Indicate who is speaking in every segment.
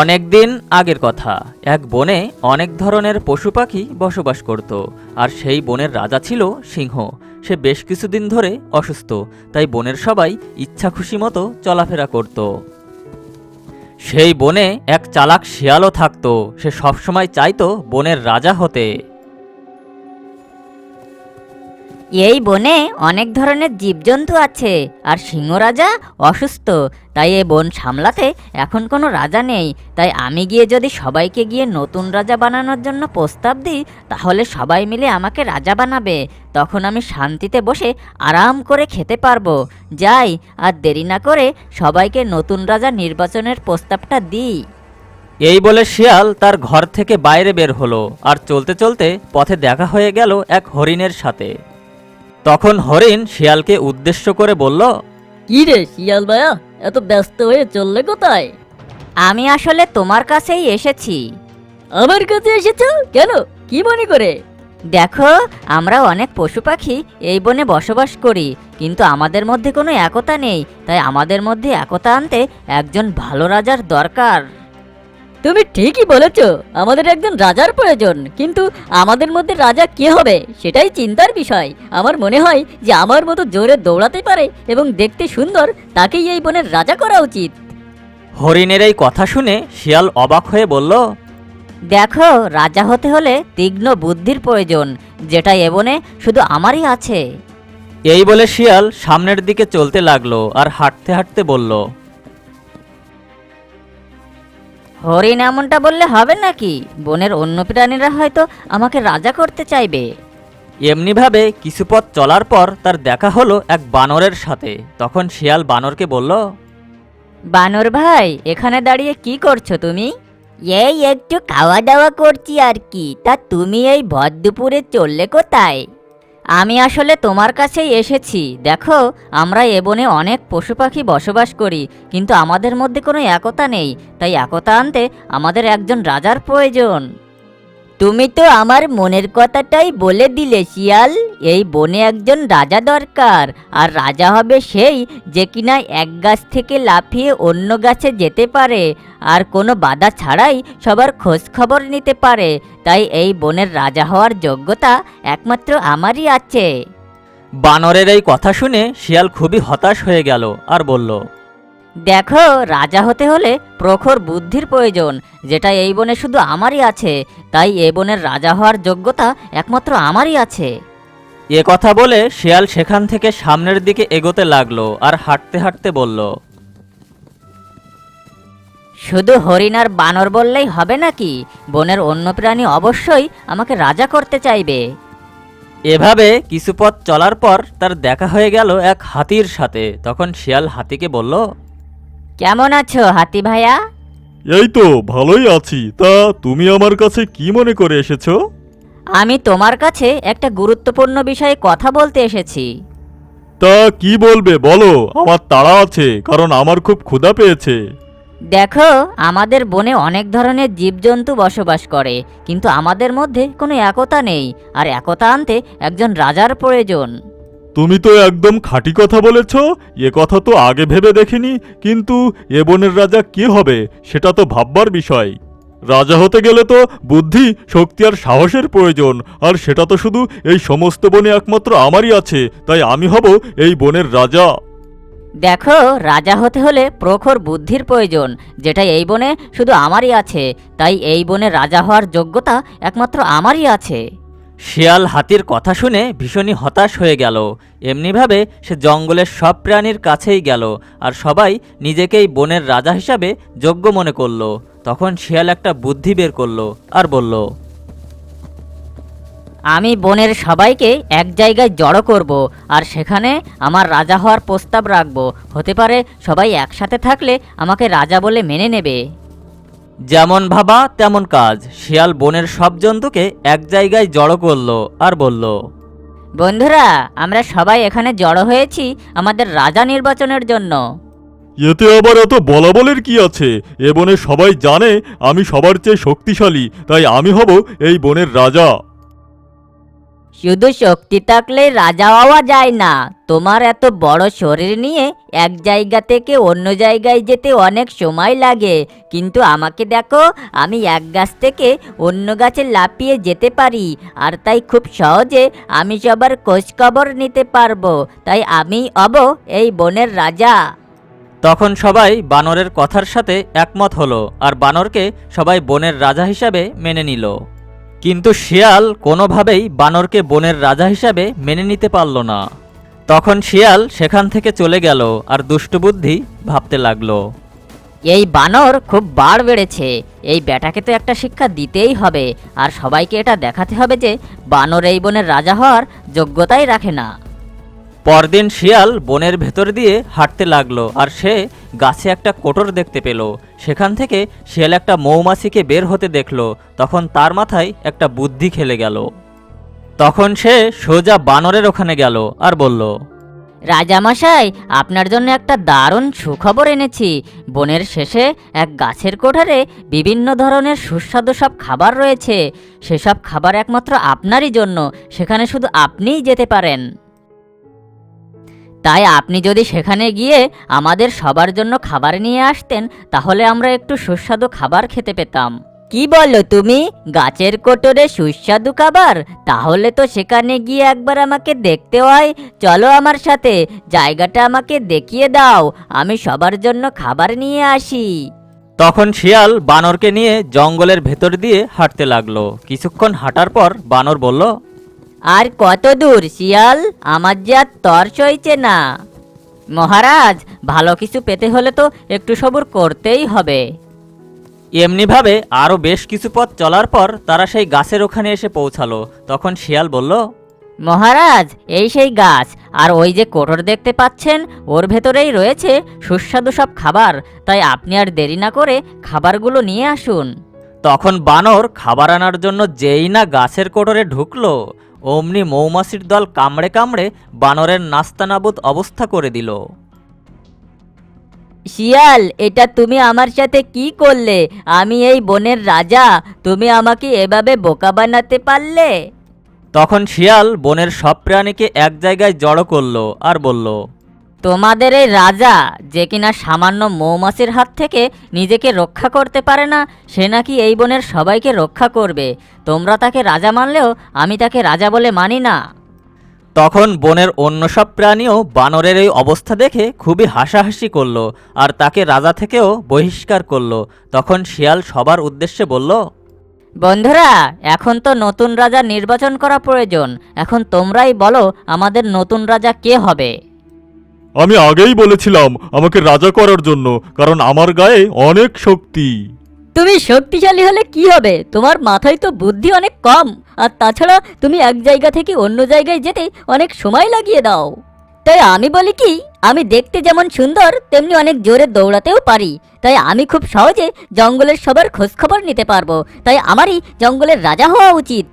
Speaker 1: অনেক দিন আগের কথা। এক বনে অনেক ধরনের পশু পাখি বসবাস করত, আর সেই বনের রাজা ছিল সিংহ। সে বেশ কিছুদিন ধরে অসুস্থ, তাই বনের সবাই ইচ্ছা খুশি মতো চলাফেরা করত। সেই বনে এক চালাক শিয়ালও থাকত, সে সবসময় চাইতো বনের রাজা হতে।
Speaker 2: এই বনে অনেক ধরনের জীবজন্তু আছে, আর সিংহ রাজা অসুস্থ, তাই এই বন সামলাতে এখন কোনো রাজা নেই। তাই আমি গিয়ে যদি সবাইকে গিয়ে নতুন রাজা বানানোর জন্য প্রস্তাব দিই, তাহলে সবাই মিলে আমাকে রাজা বানাবে। তখন আমি শান্তিতে বসে আরাম করে খেতে পারব। যাই, আর দেরি না করে সবাইকে নতুন রাজা নির্বাচনের প্রস্তাবটা দিই।
Speaker 1: এই বলে শিয়াল তার ঘর থেকে বাইরে বের হলো, আর চলতে চলতে পথে দেখা হয়ে গেল এক হরিণের সাথে। তখন হরিণ শিয়ালকে উদ্দেশ্য করে বলল
Speaker 3: কি রে শিয়াল ভাইয়া এত ব্যস্ত হয়ে চললে কোথায়?
Speaker 2: আমি আসলে তোমার কাছেই এসেছি।
Speaker 3: আমার কাছে এসেছ? কেন? কি মনে করে?
Speaker 2: দেখো আমরা অনেক পশু পাখি এই বনে বসবাস করি কিন্তু আমাদের মধ্যে কোনো একতা নেই তাই আমাদের মধ্যে একতা আনতে একজন ভালো রাজার দরকার।
Speaker 3: তুমি ঠিকই বলেছ আমাদের একজন রাজার প্রয়োজন কিন্তু আমাদের মধ্যে রাজা কে হবে সেটাই চিন্তার বিষয়। আমার মনে হয় যে আমার মতো জোরে দৌড়াতে পারে এবং দেখতে সুন্দর তাকেই এই বনের রাজা করা উচিত।
Speaker 1: হরিণের এই কথা শুনে শিয়াল অবাক হয়ে বলল
Speaker 2: দেখো রাজা হতে হলে তীক্ষ্ণ বুদ্ধির প্রয়োজন যেটা এ বনে শুধু আমারই আছে।
Speaker 1: এই বলে শিয়াল সামনের দিকে চলতে লাগল আর হাঁটতে হাঁটতে বলল
Speaker 2: হরিণ এমনটা বললে হবে নাকি? বনের অন্য প্রাণীরা হয়তো আমাকে রাজা করতে চাইবে।
Speaker 1: এমনিভাবে কিছু পথ চলার পর তার দেখা হলো এক বানরের সাথে। তখন শিয়াল বানরকে বলল
Speaker 2: বানর ভাই এখানে দাঁড়িয়ে কি করছ তুমি? এই একটু খাওয়া দাওয়া করছি আর কি। তা তুমি এই ভর দুপুরে চললে কোথায়? আমি আসলে তোমার কাছেই এসেছি। দেখো, আমরা এ বনে অনেক পশু পাখি বসবাস করি, কিন্তু আমাদের মধ্যে কোনো একতা নেই। তাই একতা আনতে আমাদের একজন রাজার প্রয়োজন। তুমি তো আমার মনের কথাটাই বলে দিলে, শিয়াল। এই বনে একজন রাজা দরকার, আর রাজা হবে সেই যে কিনা এক গাছ থেকে লাফিয়ে অন্য গাছে যেতে পারে, আর কোনো বাধা ছাড়াই সবার খোঁজ খবর নিতে পারে। তাই এই বনের রাজা হওয়ার যোগ্যতা একমাত্র আমারই আছে।
Speaker 1: বানরের এই কথা শুনে শিয়াল খুবই হতাশ হয়ে গেল আর বলল
Speaker 2: দেখো রাজা হতে হলে প্রখর বুদ্ধির প্রয়োজন যেটা এই বনে শুধু আমারই আছে তাই এই বনের রাজা হওয়ার যোগ্যতা একমাত্র আমারই আছে।
Speaker 1: এ কথা বলে শিয়াল সেখান থেকে সামনের দিকে এগোতে লাগল আর হাঁটতে হাঁটতে বলল
Speaker 2: শুধু হরিণ আর বানর বললেই হবে নাকি? বনের অন্য প্রাণী অবশ্যই আমাকে রাজা করতে চাইবে।
Speaker 1: এভাবে কিছু পথ চলার পর তার দেখা হয়ে গেল এক হাতির সাথে। তখন শিয়াল হাতিকে বলল
Speaker 2: কেমন আছো হাতি ভাইয়া?
Speaker 4: এই তো ভালোই আছি। তা তুমি আমার কাছে কি মনে করে এসেছ?
Speaker 2: আমি তোমার কাছে একটা গুরুত্বপূর্ণ বিষয়ে কথা বলতে এসেছি।
Speaker 4: তা কি বলবে বলো? আমার তাড়া আছে কারণ আমার খুব ক্ষুধা পেয়েছে।
Speaker 2: দেখো আমাদের বনে অনেক ধরনের জীবজন্তু বসবাস করে কিন্তু আমাদের মধ্যে কোনো একতা নেই আর একতা আনতে একজন রাজার প্রয়োজন।
Speaker 4: তুমি তো একদম খাঁটি কথা বলেছ, এ কথা তো আগে ভেবে দেখিনি, কিন্তু এ বনের রাজা কে হবে, সেটা তো ভাববার বিষয়। রাজা হতে গেলে তো বুদ্ধি, শক্তি আর সাহসের প্রয়োজন, আর সেটা তো শুধু এই সমস্ত বনে একমাত্র আমারই আছে, তাই আমি হব এই বনের রাজা।
Speaker 2: দেখো, রাজা হতে হলে প্রখর বুদ্ধির প্রয়োজন, যেটা এই বনে শুধু আমারই আছে, তাই এই বনে রাজা হওয়ার যোগ্যতা একমাত্র আমারই আছে।
Speaker 1: শিয়াল হাতির কথা শুনে ভীষণই হতাশ হয়ে গেল। এমনিভাবে সে জঙ্গলের সব প্রাণীর কাছেই গেল আর সবাই নিজেকেই বনের রাজা হিসাবে যোগ্য মনে করল। তখন শিয়াল একটা বুদ্ধি বের করল আর বলল,
Speaker 2: আমি বনের সবাইকে এক জায়গায় জড়ো করব আর সেখানে আমার রাজা হওয়ার প্রস্তাব রাখব। হতে পারে সবাই একসাথে থাকলে আমাকে রাজা বলে মেনে নেবে।
Speaker 1: যেমন ভাবা তেমন কাজ। শিয়াল বনের সব জন্তুকে এক জায়গায় জড়ো করল আর বলল
Speaker 2: বন্ধুরা আমরা সবাই এখানে জড়ো হয়েছি আমাদের রাজা নির্বাচনের জন্য।
Speaker 4: এতে আবার এত বলাবলের কি আছে? এ বনে সবাই জানে আমি সবার চেয়ে শক্তিশালী তাই আমি হব এই বনের রাজা।
Speaker 2: শুধু শক্তি থাকলে রাজা হওয়া যায় না। তোমার এত বড় শরীর নিয়ে এক জায়গা থেকে অন্য জায়গায় যেতে অনেক সময় লাগে। কিন্তু আমাকে দেখো, আমি এক গাছ থেকে অন্য গাছে লাফিয়ে যেতে পারি। আর তাই খুব সহজে আমি সবার খোঁজখবর নিতে পারব। তাই আমি অব এই বনের রাজা।
Speaker 1: তখন সবাই বানরের কথার সাথে একমত হলো, আর বানরকে সবাই বনের রাজা হিসাবে মেনে নিল। কিন্তু শিয়াল কোনোভাবেই বানরকে বনের রাজা হিসাবে মেনে নিতে পারল না। তখন শিয়াল সেখান থেকে চলে গেল আর দুষ্টবুদ্ধি ভাবতে লাগল।
Speaker 2: এই বানর খুব বাড় বেড়েছে, এই ব্যাটাকে তো একটা শিক্ষা দিতেই হবে, আর সবাইকে এটা দেখাতে হবে যে বানর এই বনের রাজা হওয়ার যোগ্যতাই রাখে না।
Speaker 1: পরদিন শিয়াল বনের ভেতর দিয়ে হাঁটতে লাগল আর সে গাছে একটা কোটর দেখতে পেল। সেখান থেকে শিয়াল একটা মৌমাছিকে বের হতে দেখল। তখন তার মাথায় একটা বুদ্ধি খেলে গেল। তখন সে সোজা বানরের ওখানে গেল আর বলল,
Speaker 2: রাজামশাই, আপনার জন্য একটা দারুণ সুখবর এনেছি। বনের শেষে এক গাছের কোঠারে বিভিন্ন ধরনের সুস্বাদু সব খাবার রয়েছে। সেসব খাবার একমাত্র আপনারই জন্য। সেখানে শুধু আপনিই যেতে পারেন। তাই আপনি যদি সেখানে গিয়ে আমাদের সবার জন্য খাবার নিয়ে আসতেন তাহলে আমরা একটু সুস্বাদু খাবার খেতে পেতাম। কি বলো তুমি? গাছের কোটরে সুস্বাদু খাবার? তাহলে তো সেখানে গিয়ে একবার আমাকে দেখতে হয়। চলো আমার সাথে জায়গাটা আমাকে দেখিয়ে দাও। আমি সবার জন্য খাবার নিয়ে আসি।
Speaker 1: তখন শিয়াল বানরকে নিয়ে জঙ্গলের ভেতর দিয়ে হাঁটতে লাগল। কিছুক্ষণ হাঁটার পর বানর বলল
Speaker 2: আর কত দূর শিয়াল? আমার যে আর তর সইছে না। মহারাজ ভালো কিছু পেতে হলে তো একটু সবুর করতেই হবে।
Speaker 1: এমনিভাবে আরও বেশ কিছু পথ চলার পর তারা সেই গাছের ওখানে এসে পৌঁছালো। তখন শিয়াল বলল
Speaker 2: মহারাজ এই সেই গাছ। আর ওই যে কোটর দেখতে পাচ্ছেন ওর ভেতরেই রয়েছে সুস্বাদু সব খাবার। তাই আপনি আর দেরি না করে খাবারগুলো নিয়ে আসুন।
Speaker 1: তখন বানর খাবার আনার জন্য যেই না গাছের কোটরে ঢুকলো অমনি মৌমাছির দল কামড়ে কামড়ে বানরের নাস্তানাবুদ অবস্থা করে দিল।
Speaker 2: শিয়াল এটা তুমি আমার সাথে কি করলে? আমি এই বনের রাজা তুমি আমাকে এভাবে বোকা বানাতে পারলে?
Speaker 1: তখন শিয়াল বনের সব প্রাণীকে এক জায়গায় জড়ো করল আর বলল
Speaker 2: তোমাদের এই রাজা যে কিনা সামান্য মৌমাছির হাত থেকে নিজেকে রক্ষা করতে পারে না সে নাকি এই বনের সবাইকে রক্ষা করবে। তোমরা তাকে রাজা মানলেও আমি তাকে রাজা বলে মানি না।
Speaker 1: তখন বনের অন্য সব প্রাণীও বানরের এই অবস্থা দেখে খুবই হাসাহাসি করল আর তাকে রাজা থেকেও বহিষ্কার করল। তখন শিয়াল সবার উদ্দেশ্যে বলল
Speaker 2: বন্ধুরা এখন তো নতুন রাজা নির্বাচন করা প্রয়োজন। এখন তোমরাই বলো আমাদের নতুন রাজা কে হবে।
Speaker 4: আমি আগেই বলেছিলাম আমাকে রাজা করার জন্য কারণ আমার গায়ে অনেক শক্তি।
Speaker 3: তুমি শক্তিশালী হলে কি হবে? তোমার মাথায় তো বুদ্ধি অনেক কম আর তাছাড়া তুমি এক জায়গা থেকে অন্য জায়গায় যেতে অনেক সময় লাগিয়ে দাও। তাই আমি বলি কি আমি দেখতে যেমন সুন্দর তেমনি অনেক জোরে দৌড়াতেও পারি। তাই আমি খুব সহজে জঙ্গলের সবার খোঁজখবর নিতে পারব। তাই আমারই জঙ্গলের রাজা হওয়া উচিত।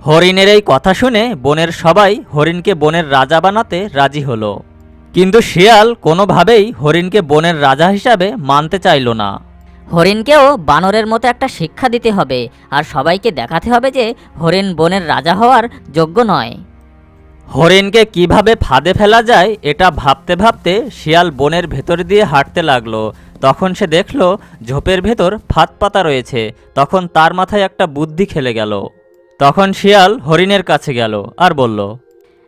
Speaker 1: হরিণের এই কথা শুনে বনের সবাই হরিণকে বনের রাজা বানাতে রাজি হলো। কিন্তু শিয়াল কোনোভাবেই হরিণকে বনের রাজা হিসাবে মানতে চাইল না।
Speaker 2: হরিণকেও বানরের মতো একটা শিক্ষা দিতে হবে আর সবাইকে দেখাতে হবে যে হরিণ বনের রাজা হওয়ার যোগ্য নয়।
Speaker 1: হরিণকে কীভাবে ফাঁদে ফেলা যায় এটা ভাবতে ভাবতে শিয়াল বনের ভেতর দিয়ে হাঁটতে লাগল। তখন সে দেখল ঝোপের ভেতর ফাঁদ পাতা রয়েছে। তখন তার মাথায় একটা বুদ্ধি খেলে গেল। তখন শিয়াল হরিণের কাছে গেল আর বলল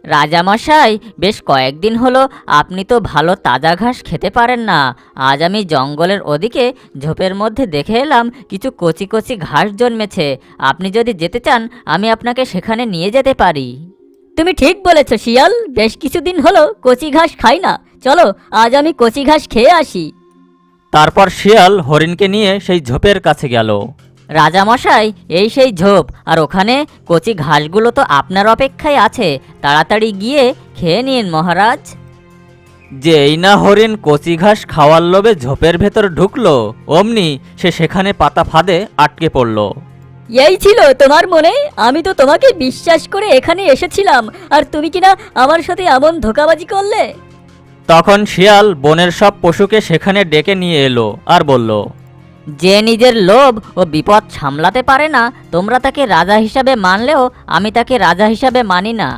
Speaker 2: রাজামশাই, বেশ কয়েকদিন হলো আপনি তো ভালো তাজা ঘাস খেতে পারেন না। আজ আমি জঙ্গলের ওদিকে ঝোপের মধ্যে দেখে এলাম কিছু কচি কচি ঘাস জন্মেছে। আপনি যদি যেতে চান, আমি আপনাকে সেখানে নিয়ে যেতে পারি।
Speaker 3: তুমি ঠিক বলেছ, শিয়াল। বেশ কিছুদিন হলো কচি ঘাস খাই না। চলো, আজ আমি কচি ঘাস খেয়ে আসি।
Speaker 1: তারপর শিয়াল হরিণকে নিয়ে সেই ঝোপের কাছে গেল।
Speaker 2: রাজামশাই এই সেই ঝোপ আর ওখানে কচি ঘাসগুলো তো আপনার অপেক্ষায় আছে তাড়াতাড়ি গিয়ে খেয়ে নিন মহারাজ।
Speaker 1: যেই না হরিণ কচি ঘাস খাওয়ার লোভে ঝোপের ভেতর ঢুকলো অমনি সে সেখানে পাতা ফাঁদে আটকে পড়ল।
Speaker 3: এই ছিল তোমার মনে? আমি তো তোমাকে বিশ্বাস করে এখানে এসেছিলাম আর তুমি কিনা আমার সাথে এমন ধোকাবাজি করলে?
Speaker 1: তখন শিয়াল বনের সব পশুকে সেখানে ডেকে নিয়ে এলো আর বলল
Speaker 2: যে নিজের লোভ ও বিপদ সামলাতে পারে না তোমরা তাকে রাজা হিসাবে মানলেও আমি তাকে রাজা হিসাবে মানি না।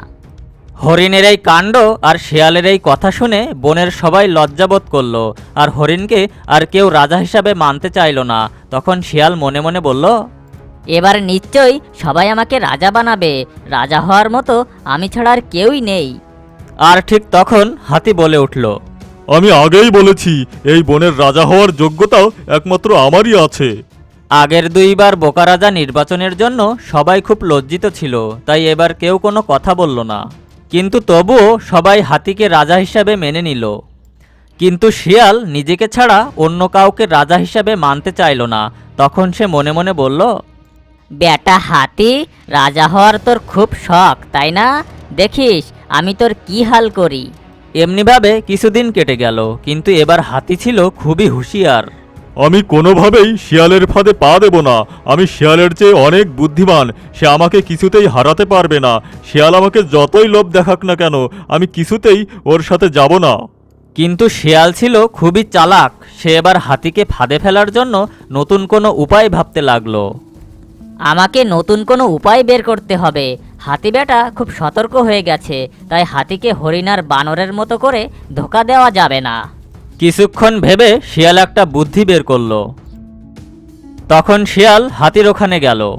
Speaker 1: হরিণের এই কাণ্ড আর শিয়ালের এই কথা শুনে বনের সবাই লজ্জাবোধ করল আর হরিণকে আর কেউ রাজা হিসাবে মানতে চাইলো না। তখন শিয়াল মনে মনে বলল
Speaker 2: এবার নিশ্চয়ই সবাই আমাকে রাজা বানাবে। রাজা হওয়ার মতো আমি ছাড়া আর কেউই নেই।
Speaker 1: আর ঠিক তখন হাতি বলে উঠল
Speaker 4: আমি আগেই বলেছি এই বনের রাজা হওয়ার যোগ্যতাও একমাত্র আমারই আছে।
Speaker 1: আগের দুইবার বোকা রাজা নির্বাচনের জন্য সবাই খুব লজ্জিত ছিল তাই এবার কেউ কোনো কথা বলল না। কিন্তু তবুও সবাই হাতিকে রাজা হিসাবে মেনে নিল। কিন্তু শিয়াল নিজেকে ছাড়া অন্য কাউকে রাজা হিসাবে মানতে চাইল না। তখন সে মনে মনে বলল
Speaker 2: বেটা হাতি রাজা হওয়ার তোর খুব শখ তাই না? দেখিস আমি তোর কি হাল করি?
Speaker 1: এমনিভাবে কিছুদিন কেটে গেল কিন্তু এবার হাতি ছিল খুবই হুঁশিয়ার।
Speaker 4: আমি কোনোভাবেই শিয়ালের ফাঁদে পা দেব না। আমি শিয়ালের চেয়ে অনেক বুদ্ধিমান। সে আমাকে কিছুতেই হারাতে পারবে না। শিয়াল আমাকে যতই লোভ দেখাক না কেন আমি কিছুতেই ওর সাথে যাব না।
Speaker 1: কিন্তু শিয়াল ছিল খুবই চালাক। সে এবার হাতিকে ফাঁদে ফেলার জন্য নতুন কোনো উপায় ভাবতে লাগল।
Speaker 2: আমাকে নতুন কোনো উপায় বের করতে হবে। হাতি বেটা খুব সতর্ক হয়ে গেছে তাই হাতিকে হরিণার বানরের মতো করে ধোকা দেওয়া যাবে না।
Speaker 1: কিছুক্ষণ ভেবে শিয়াল একটা বুদ্ধি বের করল। তখন শিয়াল হাতির ওখানে গেল।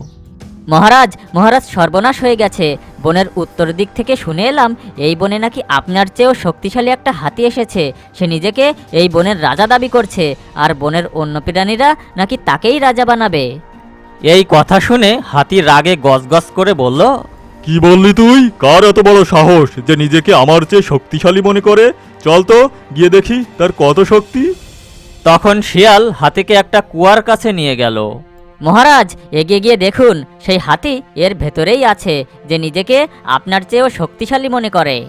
Speaker 2: মহারাজ মহারাজ সর্বনাশ হয়ে গেছে। বনের উত্তর দিক থেকে শুনে এলাম এই বনে নাকি আপনার চেয়েও শক্তিশালী একটা হাতি এসেছে। সে নিজেকে এই বনের রাজা দাবি করছে আর বনের অন্য প্রাণীরা নাকি তাকেই রাজা বানাবে।
Speaker 1: এই কথা শুনে হাতি রাগে গজগজ করে বলল
Speaker 4: কি বললি তুই? কার এত বড় সাহস যে নিজেকে আমার চেয়ে শক্তিশালী মনে করে? চল তো গিয়ে দেখি তার কত শক্তি।
Speaker 1: তখন শিয়াল হাতিকে একটা কুয়ার কাছে নিয়ে গেল।
Speaker 2: মহারাজ এগিয়ে গিয়ে দেখুন সেই হাতি এর ভেতরেই আছে যে নিজেকে আপনার চেয়েও শক্তিশালী মনে করে।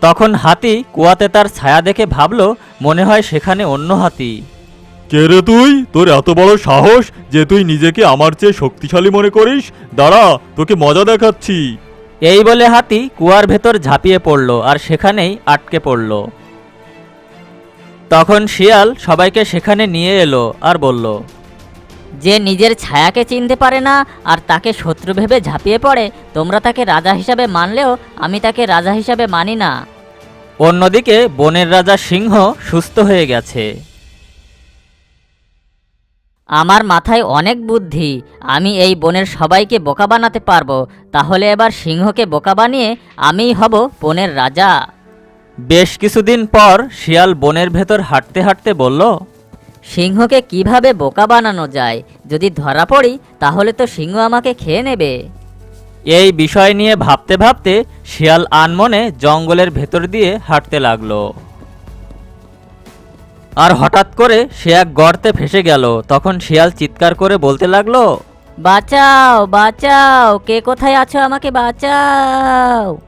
Speaker 1: তখন হাতি কুয়াতে তার ছায়া দেখে ভাবল মনে হয় সেখানে অন্য হাতি।
Speaker 4: কে রে তুই? তোর এত বড় সাহস যে তুই নিজেকে আমার চেয়ে শক্তিশালী মনে করিস? দাঁড়া তোকে মজা দেখাচ্ছি।
Speaker 1: এই বলে হাতি কুয়ার ভেতর ঝাঁপিয়ে পড়ল আর সেখানেই আটকে পড়ল। তখন শিয়াল সবাইকে সেখানে নিয়ে এলো আর বলল
Speaker 2: যে নিজের ছায়াকে চিনতে পারে না আর তাকে শত্রু ভেবে ঝাঁপিয়ে পড়ে তোমরা তাকে রাজা হিসাবে মানলেও আমি তাকে রাজা হিসাবে মানি না।
Speaker 1: অন্যদিকে বনের রাজা সিংহ সুস্থ হয়ে গেছে।
Speaker 2: আমার মাথায় অনেক বুদ্ধি। আমি এই বনের সবাইকে বোকা বানাতে পারব। তাহলে এবার সিংহকে বোকা বানিয়ে আমিই হব বনের রাজা।
Speaker 1: বেশ কিছুদিন পর শিয়াল বনের ভেতর হাঁটতে হাঁটতে বলল
Speaker 2: সিংহকে কীভাবে বোকা বানানো যায়? যদি ধরা পড়ি তাহলে তো সিংহ আমাকে খেয়ে নেবে।
Speaker 1: এই বিষয় নিয়ে ভাবতে ভাবতে শিয়াল আনমনে জঙ্গলের ভেতর দিয়ে হাঁটতে লাগল। আর হঠাৎ করে সে এক গর্তে ফেসে গেল। তখন শিয়াল চিৎকার করে বলতে লাগল
Speaker 2: বাঁচাও বাঁচাও কে কোথায় আছো আমাকে বাঁচাও।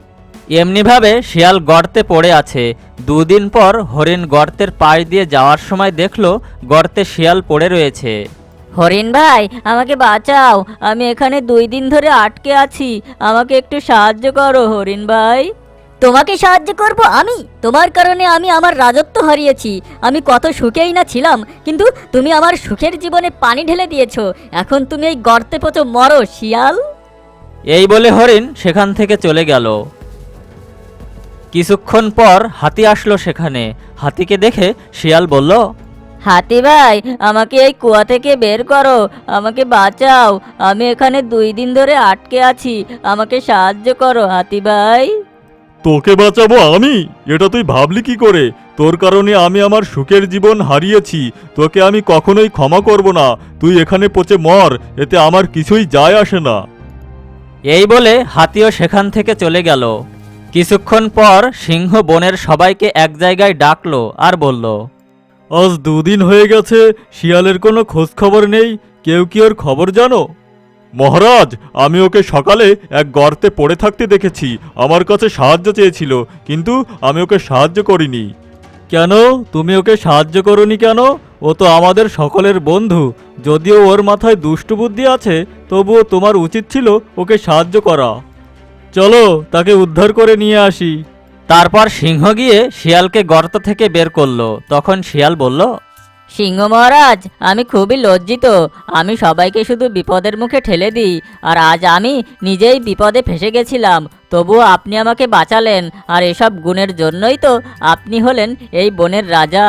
Speaker 1: এমনিভাবে শিয়াল গর্তে পড়ে আছে। দুদিন পর হরিণ গর্তের পাশ দিয়ে যাওয়ার সময় দেখল গর্তে শিয়াল পড়ে রয়েছে।
Speaker 2: হরিণ ভাই আমাকে বাঁচাও আমি এখানে দুই দিন ধরে আটকে আছি আমাকে একটু সাহায্য করো হরিণ ভাই। তোমাকে সাহায্য করব আমি। তোমার কারণে আমি আমার রাজত্ব হারিয়েছি। আমি কত সুখেই না ছিলাম কিন্তু তুমি আমার সুখের জীবনে পানি ঢেলে দিয়েছ। এখন তুমি এই গর্তে পচো মরো শিয়াল।
Speaker 1: এই বলে হরিণ সেখান থেকে চলে গেল। কিছুক্ষণ পর হাতি আসলো সেখানে। হাতিকে দেখে শিয়াল বলল
Speaker 2: হাতি ভাই আমাকে এই কুয়া থেকে বের করো। আমাকে বাঁচাও। আমি এখানে দুই দিন ধরে আটকে আছি। আমাকে সাহায্য করো হাতি ভাই।
Speaker 4: তোকে বাঁচাবো আমি? এটা তুই ভাবলি কি করে? তোর কারণে আমি আমার সুখের জীবন হারিয়েছি। তোকে আমি কখনোই ক্ষমা করব না। তুই এখানে পচে মর। এতে আমার কিছুই যায় আসে না।
Speaker 1: এই বলে হাতিও সেখান থেকে চলে গেল। কিছুক্ষণ পর সিংহ বনের সবাইকে এক জায়গায় ডাকলো আর বলল
Speaker 4: আজ দুদিন হয়ে গেছে শিয়ালের কোনো খোঁজ খবর নেই। কেউ কি ওর খবর জানো? মহারাজ আমি ওকে সকালে এক গর্তে পড়ে থাকতে দেখেছি। আমার কাছে সাহায্য চেয়েছিল কিন্তু আমি ওকে সাহায্য করিনি। কেন? তুমি ওকে সাহায্য করনি কেন? ও তো আমাদের সকলের বন্ধু। যদিও ওর মাথায় দুষ্টু বুদ্ধি আছে তবুও তোমার উচিত ছিল ওকে সাহায্য করা। চলো তাকে উদ্ধার করে নিয়ে আসি।
Speaker 1: তারপর সিংহ গিয়ে শিয়ালকে গর্ত থেকে বের করল। তখন শিয়াল বলল
Speaker 2: সিংহ মহারাজ, আমি খুবই লজ্জিত। আমি সবাইকে শুধু বিপদের মুখে ঠেলে দিই, আর আজ আমি নিজেই বিপদে ফেসে গেছিলাম। তবুও আপনি আমাকে বাঁচালেন, আর এসব গুণের জন্যই তো আপনি হলেন এই বনের রাজা।